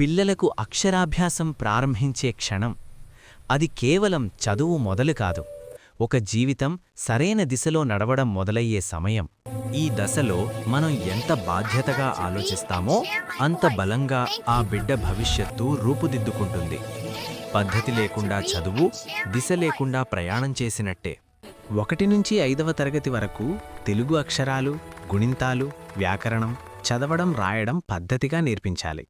పిల్లలకు అక్షరాభ్యాసం ప్రారంభించే క్షణం. అది కేవలం చదువు మొదలు కాదు. ఒక జీవితం సరైన దిశలో నడవడం మొదలయ్యే సమయం. ఈ దశలో మనం ఎంత బాధ్యతగా ఆలోచిస్తామో అంత బలంగా ఆ బిడ్డ భవిష్యత్తు రూపుదిద్దుకుంటుంది. పద్ధతి లేకుండా చదువు దిశ లేకుండా ప్రయాణం చేసినట్టే. ఒకటి నుంచి ఐదవ తరగతి వరకు తెలుగు అక్షరాలు గుణింతాలు వ్యాకరణం చదవడం రాయడం పద్ధతిగా నేర్పించాలి.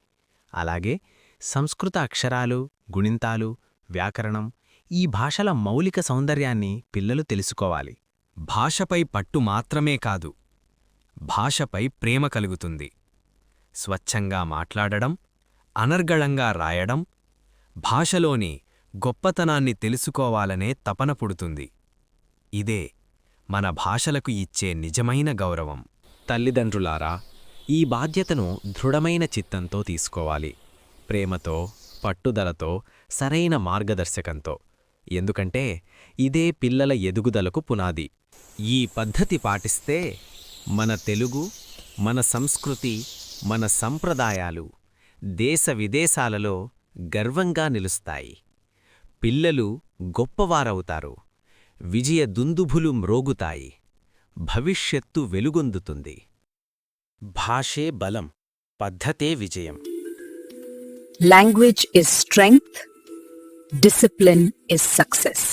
అలాగే సంస్కృత అక్షరాలు గుణింతాలు వ్యాకరణం ఈ భాషల మౌలిక సౌందర్యాన్ని పిల్లలు తెలుసుకోవాలి. భాషపై పట్టు మాత్రమే కాదు భాషపై ప్రేమ కలుగుతుంది. స్వచ్ఛంగా మాట్లాడడం అనర్గళంగా రాయడం భాషలోని గొప్పతనాన్ని తెలుసుకోవాలనే తపన పుడుతుంది. ఇదే మన భాషలకు ఇచ్చే నిజమైన గౌరవం. తల్లిదండ్రులారా ఈ బాధ్యతను దృఢమైన చిత్తంతో తీసుకోవాలి. ప్రేమతో పట్టుదలతో సరైన మార్గదర్శకంతో. ఎందుకంటే ఇదే పిల్లల ఎదుగుదలకు పునాది. ఈ పద్ధతి పాటిస్తే మన తెలుగు మన సంస్కృతి మన సంప్రదాయాలు దేశ విదేశాలలో గర్వంగా నిలుస్తాయి. పిల్లలు గొప్పవారవుతారు. విజయ దుందుభులు మ్రోగుతాయి. భవిష్యత్తు వెలుగొందుతుంది. భాషే బలం పద్ధతే విజయం language is strength discipline is success